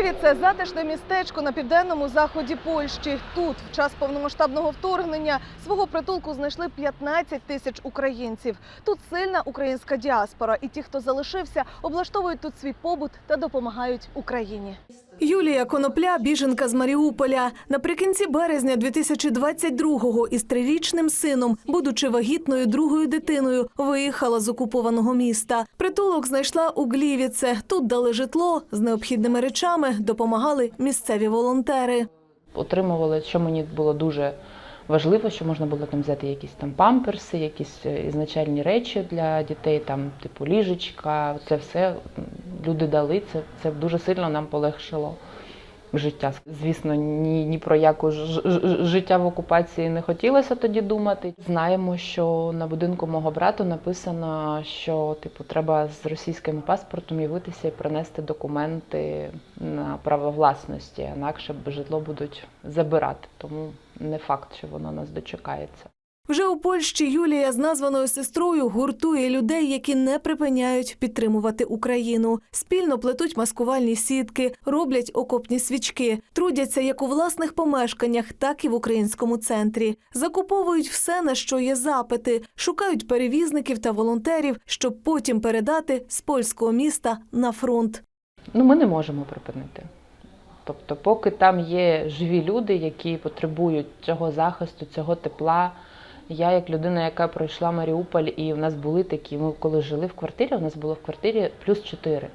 Гліві це затишне містечко на південному заході Польщі. Тут, в час повномасштабного вторгнення, свого притулку знайшли 15 тисяч українців. Тут сильна українська діаспора, і ті, хто залишився, облаштовують тут свій побут та допомагають Україні. Юлія Конопля, біженка з Маріуполя. Наприкінці березня 2022-го із трирічним сином, будучи вагітною другою дитиною, виїхала з окупованого міста. Притулок знайшла у Глівіце. Тут дали житло з необхідними речами, допомагали місцеві волонтери. отримували, що мені було дуже важливо, що можна було там взяти якісь там памперси, якісь е, ізначальні речі для дітей, там типу ліжечка. Це все люди дали. Це, це дуже сильно нам полегшило життя. Звісно, ні, ні про яку ж, життя в окупації не хотілося тоді думати. Знаємо, що на будинку мого брата написано, що типу треба з російським паспортом явитися і принести документи на право власності, інакше житло будуть забирати. Тому не факт, що воно нас дочекається. Вже у Польщі Юлія з названою сестрою гуртує людей, які не припиняють підтримувати Україну. Спільно плетуть маскувальні сітки, роблять окопні свічки, трудяться як у власних помешканнях, так і в українському центрі. Закуповують все, на що є запити, шукають перевізників та волонтерів, щоб потім передати з польського міста на фронт. Ну, ми не можемо припинити. Тобто, поки там є живі люди, які потребують цього захисту, цього тепла. Я, як людина, яка пройшла Маріуполь, і в нас були такі, ми коли жили в квартирі, у нас було в квартирі плюс 4.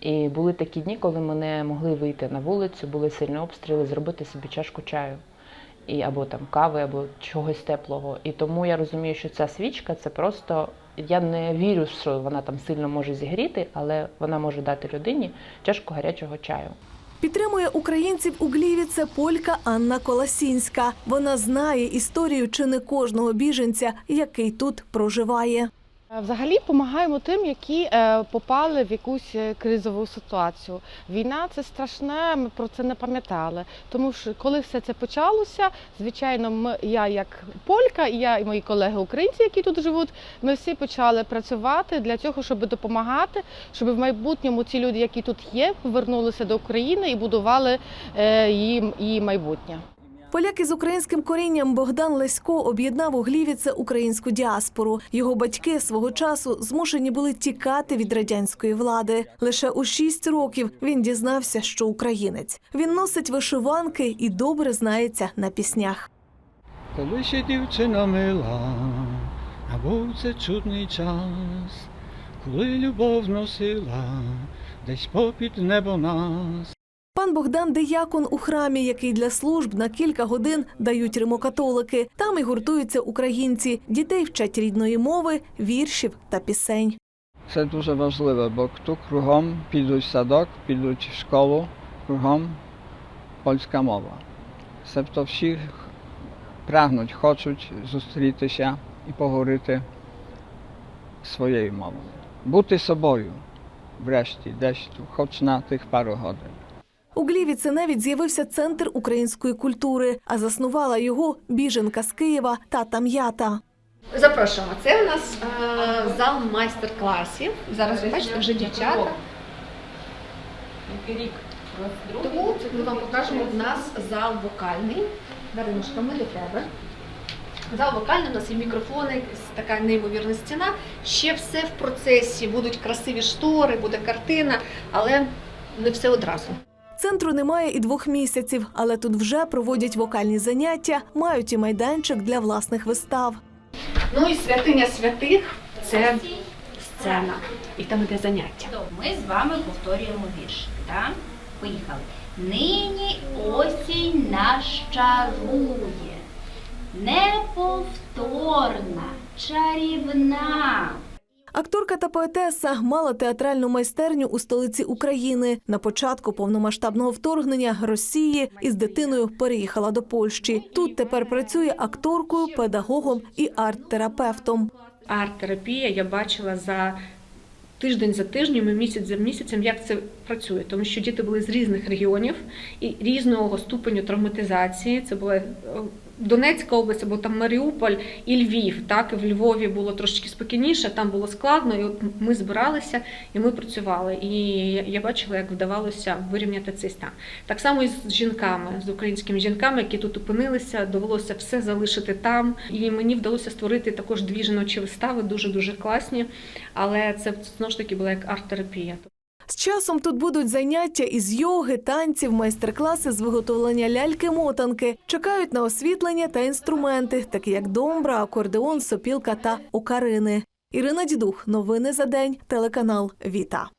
І були такі дні, коли ми не могли вийти на вулицю, були сильні обстріли, зробити собі чашку чаю. І, або там кави, або чогось теплого. І тому я розумію, що ця свічка це просто. Я не вірю, що вона там сильно може зігріти, але вона може дати людині чашку гарячого чаю. Підтримує українців у Гліві це полька Анна Коласінська. Вона знає історію чи не кожного біженця, який тут проживає. Е, Взагалі допомагаємо тим, які е, попали в якусь е, кризову ситуацію. Війна це страшне, ми про це не пам'ятали. Тому що коли все це почалося, звичайно, ми, я як полька, і я і мої колеги українці, які тут живуть, ми всі почали працювати для цього, щоб допомагати, щоб в майбутньому ці люди, які тут є, повернулися до України і будували її, її майбутнє. Поляк із українським корінням Богдан Лесько об'єднав у Глівіце українську діаспору. Його батьки свого часу змушені були тікати від радянської влади. Лише у шість років він дізнався, що українець. Він носить вишиванки і добре знається на піснях. Коли ще дівчина мила, а був це чудний час, коли любов носила десь попід небо нас. Пан Богдан диякон у храмі, який для служб на кілька годин дають римокатолики. Там і гуртуються українці. Дітей вчать рідної мови, віршів та пісень. Це дуже важливо, бо тут кругом підуть в садок, підуть в школу, кругом польська мова. Себто всі прагнуть, хочуть зустрітися і поговорити своєю мовою. Бути собою, врешті, десь хоч на тих пару годин. У Глівіці навіть з'явився центр української культури, а заснувала його біженка з Києва Тата М'ята. Запрошуємо. Це у нас е, зал майстер-класів. Зараз ви бачите вже дівчата. Тому ми вам покажемо в нас зал вокальний. Даринушка, ми до тебе. Зал вокальний, у нас є мікрофони, така неймовірна стіна. Ще все в процесі. Будуть красиві штори, буде картина, але не все одразу. Центру немає і двох місяців, але тут вже проводять вокальні заняття, мають і майданчик для власних вистав. Ну і святиня святих це сцена. І там іде заняття. Ми з вами повторюємо вірш. Так? Поїхали. Нині осінь нас чарує, неповторна, чарівна. Акторка та поетеса мала театральну майстерню у столиці України. На початку повномасштабного вторгнення Росії із дитиною переїхала до Польщі. Тут тепер працює акторкою, педагогом і арт-терапевтом. арт-терапія я бачила за тиждень за тижнем і місяць за місяцем, як це працює, тому що діти були з різних регіонів і різного ступеню травматизації. Це були е, Донецька область або там Маріуполь і Львів. Так в Львові було трошки спокійніше, там було складно. І от ми збиралися і ми працювали. І я бачила, як вдавалося вирівняти цей стан. Так само і з жінками, з українськими жінками, які тут опинилися, довелося все залишити там. І мені вдалося створити також дві жіночі вистави, дуже дуже класні. Але це знову ж таки була як арт-терапія. З часом тут будуть заняття із йоги, танців, майстер-класи з виготовлення ляльки-мотанки. Чекають на освітлення та інструменти, такі як домбра, акордеон, сопілка та окарини. Ірина Дідух. Новини за день. Телеканал Віта.